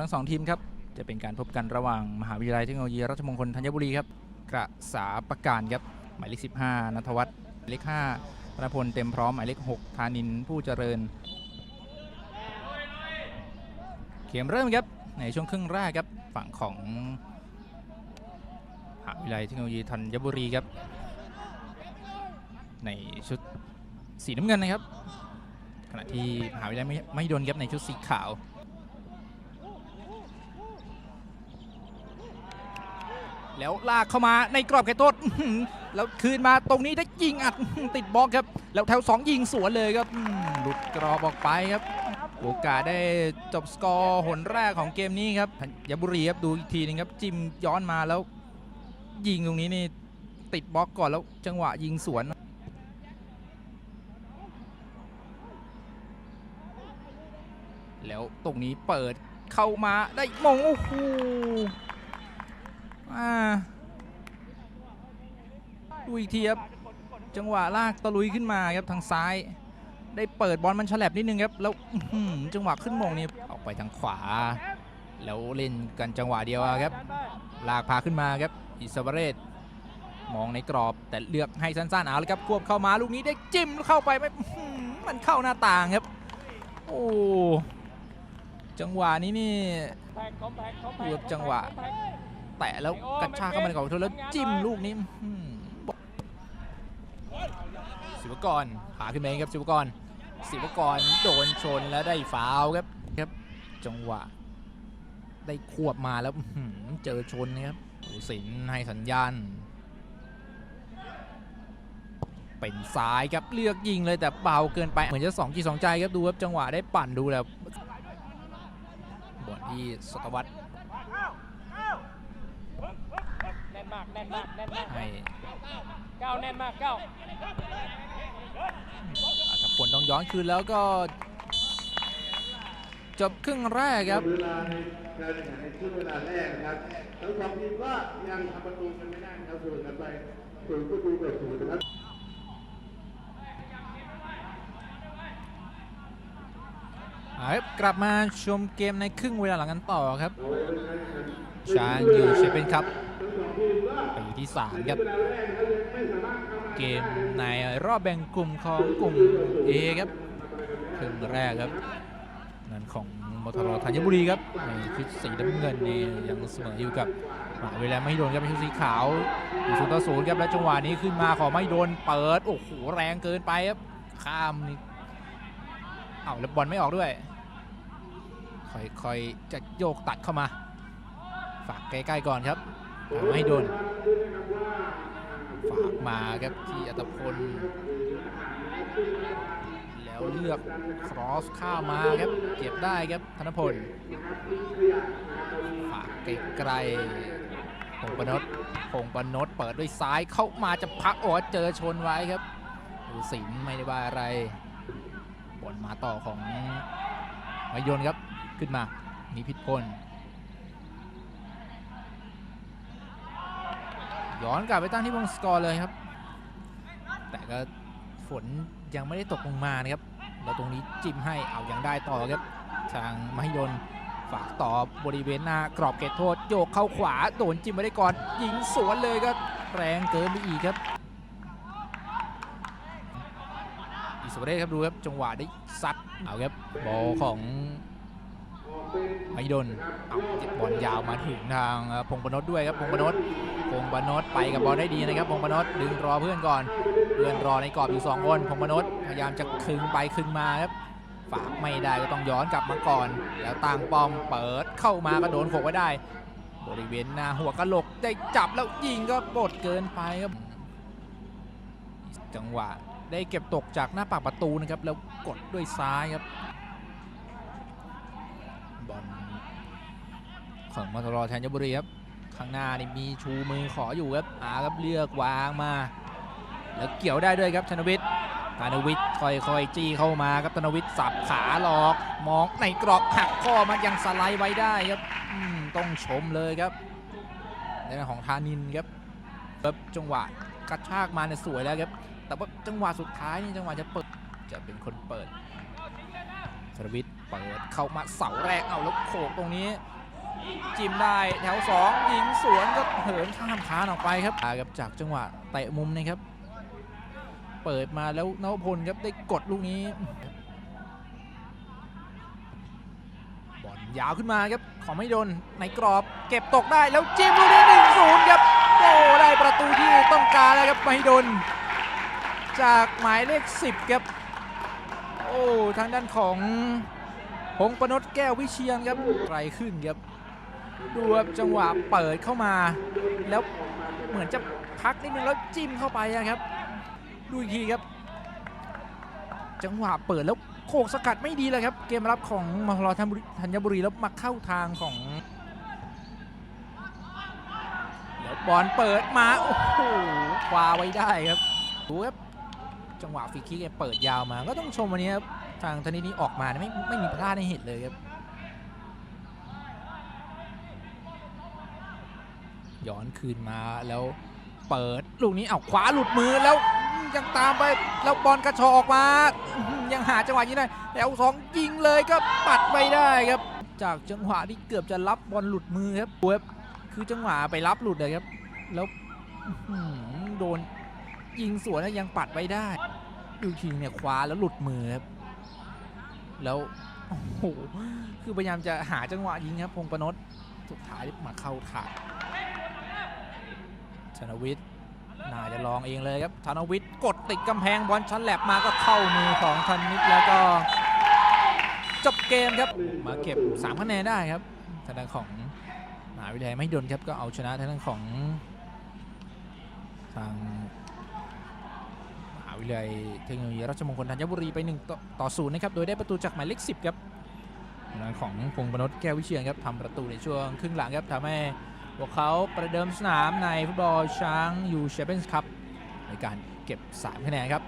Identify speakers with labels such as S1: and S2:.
S1: ทั้งสองทีมครับ จะเป็นการพบกันระหว่างมหาวิทยาลัยเทคโนโลยีราชมงคลธัญบุรีครับ กระสาประการครับ หมายเลข 15นัทวัฒน์หมายเลข5ธนพลเต็มพร้อมหมายเลข 6 ธานินผู้เจริญ เกมเริ่มครับ ในช่วงครึ่งแรกครับ ฝั่งของมหาวิทยาลัยเทคโนโลยีธัญบุรีครับ ในชุดสีน้ำเงินนะครับขณะที่มหาวิทยาลัยไม่ไม่โดนครับในชุดสีขาว แล้วลากเข้ามาในกรอบเขตโทษแล้วคืนมาตรงนี้ได้ยิงอัดติดบล็อกครับ แล้วแถว2ยิงสวนเลยครับหลุดกรอบออกไปครับ โอกาสได้จบสกอร์หนแรกของเกมนี้ครับธัญบุรีครับดูอีกทีหนึงครับจิมย้อนมาแล้วยิงตรงนี้นี่ติดบล็อกก่อนแล้วจังหวะยิงสวนแล้วตรงนี้เปิดเข้ามาได้มงโอ้โห อ่าดูอีกทีครับจังหวะลากตะลุยขึ้นมาครับทางซ้าย ได้เปิดบอลมันฉลับนิดนึงครับแล้วจังหวะขึ้นมงนี่ออกไปทางขวา แล้วเล่นกันจังหวะเดียวครับ ลากพาขึ้นมาครับอิสวาเรศมองในกรอบแต่เลือกให้สั้นๆเอาเลยครับควบเข้ามาลูกนี้ได้จิ้มเข้าไปไม่มันเข้าหน้าต่างครับ โอ้จังหวะนี้นี่ดูครับจังหวะ แตะแล้วกระชากเข้ามาในกรอบเธอแล้วจิ้มลูกนี้อื้อหือศิวกรหาขึ้นมาเองครับศิวกรศิวกรโดนชนแล้วได้ฟาวล์ครับครับ จังหวะ ได้ควบมาแล้วอื้อหือเจอชนนะครับผู้สินให้สัญญาณ เป็นซ้ายครับเลือกยิงเลยแต่เบาเกินไปเหมือนจะสองจีสองใจครับดูครับจังหวะได้ปั่นดูแล้วบอลที่สตวัต
S2: แน่นมากแน่นมากแน่นมาก
S1: ให้
S2: ก้าวแน่นมากก้าว
S1: อัธพลต้องย้อนคืนแล้วก็จบครึ่งแรกครับ
S3: เวลาในการแข่งขันในช่วงเวลาแรกนะครับทั้งสองทีมก็ยังทำประตูกันไม่ได้นะครับส่วนกันไปศูนย์ประตูต่อศูนย์นะครับ
S1: เอาครับกลับมาชมเกมในครึ่งเวลาหลังกันต่อครับ ชาญยูเชเป็นครับปีที่ 3 ครับ เกมในรอบแบ่งกลุ่มของกลุ่ม A ครับครึ่งแรกครับนั่นของมทรธัญบุรีครับในชุดสีน้ำเงินนี่ยังเสมออยู่กับมหาวิทยาไม่โดนครับเป็นชุดสีขาวอยู่ศูนย์ต่อศูนย์ครับและจังหวะนี้ขึ้นมาขอไม่โดนเปิดโอ้โหแรงเกินไปครับข้ามนี่เอาแล้วบอลไม่ออกด้วยค่อยๆจะโยกตัดเข้ามา ฝากใกล้ๆก่อนครับไม่โดนฝากมาครับที่อัตพล แล้วเลือกครอสข้ามมาครับ เก็บได้ครับธนพล ฝากไกลๆพงปนดพงปนดเปิดด้วยซ้ายเข้ามาจะพักโอ้เจอชนไว้ครับดูสินไม่ได้ว่าอะไรบอลมาต่อของมายนครับขึ้นมามีพิษพล ย้อนกลับไปตั้งที่วงสกอร์เลยครับ แต่ก็ฝนยังไม่ได้ตกลงมานะครับแล้วตรงนี้จิ้มให้เอายังได้ต่อครับ ทางมหิดลฝากต่อบริเวณหน้ากรอบเขตโทษ โยกเข้าขวาโดนจิ้มไปได้ก่อนยิงสวนเลยครับแรงเกินไปอีกครับอิสวาเรศครับดูครับจังหวะได้ซัดเอาครับบอลของ ไมหิดลเอาเจ็บบอลยาวมาถึงทางพงปนดด้วยครับพงปนดพงปนดไปกับบอลได้ดีนะครับพงปนดดึงรอเพื่อนก่อน เพื่อนรอในกรอบอยู่สองคนพงปนดพยายามจะคึงไปคึงมาครับฝากไม่ได้ก็ต้องย้อนกลับมาก่อน แล้วตั้งปอมเปิดเข้ามาก็โดนโขกไว้ได้ บริเวณหน้าหัวกะโหลกได้จับแล้วยิงก็บดเกินไปครับ จังหวะได้เก็บตกจากหน้าปากประตูนะครับแล้วกดด้วยซ้ายครับ บอล ของมอตรอแทนยบุรีครับข้างหน้านี่มีชูมือขออยู่ครับอาครับเลือกวางมา แล้วเกี่ยวได้ด้วยครับธนวิทย์ธนวิทย์ค่อยๆจี้เข้ามาครับธนวิทย์สับขาหลอกมองในกรอบหักข้อมันยังสไลด์ไว้ได้ครับต้องชมเลยครับในของธานินครับแบบจังหวะกระชากมาเนี่ยสวยแล้วครับแต่ว่าจังหวะสุดท้ายนี่จังหวะจะเปิดจะเป็นคนเปิดธนวิทย์เปิดเข้ามาเสาแรกเอาแล้วโขกตรงนี้ จิ้มได้แถวสองยิงสวนก็เหินข้ามคานออกไปครับอ่าครับจากจังหวะเตะมุมนะครับ เปิดมาแล้วนวพลครับได้กดลูกนี้บอลยาวขึ้นมาครับของไม่โดนในกรอบ เก็บตกได้แล้วจิ้มลูกนี้หนึ่งศูนย์ครับโอ้ได้ประตูที่ต้องการแล้วครับไม่โดนจากหมายเลข 10ครับโอ้ทางด้านของพงประนดแก้ววิเชียนครับไกลขึ้นครับ ดูครับจังหวะเปิดเข้ามา แล้วเหมือนจะพักนิดนึงแล้วจิ้มเข้าไปอะครับ ดูอีกทีครับ จังหวะเปิดแล้วโขกสกัดไม่ดีเลยครับ เกมรับของมหลธัญบุรีธัญบุรีแล้วมาเข้าทางของแล้วบอลเปิดมาโอ้โหคว้าไว้ได้ครับดูครับจังหวะฟรีคิกเปิดยาวมา ก็ต้องชมวันนี้ครับทางธนินี้ออกมาไม่ไม่มีพลาดในเหตุเลยครับ ย้อนคืนมาแล้วเปิดลูกนี้เอาขวาหลุดมือแล้วยังตามไปแล้วบอลกระชอออกมา ยังหาจังหวะยิงได้แล้วสองยิงเลยก็ปัดไปได้ครับ จากจังหวะที่เกือบจะรับบอลหลุดมือครับเว็บคือจังหวะไปรับหลุดเลยครับ แล้วโดนยิงสวนแล้วยังปัดไปได้ดูทีเนี่ยคว้าแล้วหลุดมือครับแล้วโอ้โหคือพยายามจะหาจังหวะยิงครับพงประนดสุดท้ายมาเข้าถาก ธนวิทย์น่าจะลองเองเลยครับธนวิทย์กดติดกำแพงบอลชั้นแหลบมาก็เข้ามือของธนิตแล้วก็จบเกมครับ มาเก็บ3คะแนนได้ครับทางด้านของมหาวิทยาลัยไม่ดนครับก็เอาชนะทางด้านของทางมหาวิทยาลัยเทคโนโลยีราชมงคลธัญบุรีไป1ต่อต่อศูนย์นะครับโดยได้ประตูจากหมายเลข10 ครับทางของพงษ์ปนดแก้ววิเชียนครับทำประตูในช่วงครึ่งหลังครับทำให้ พวกเขาประเดิมสนามในฟุตบอลช้างยูแชมเปี้ยนส์คัพในการเก็บ 3 คะแนนครับ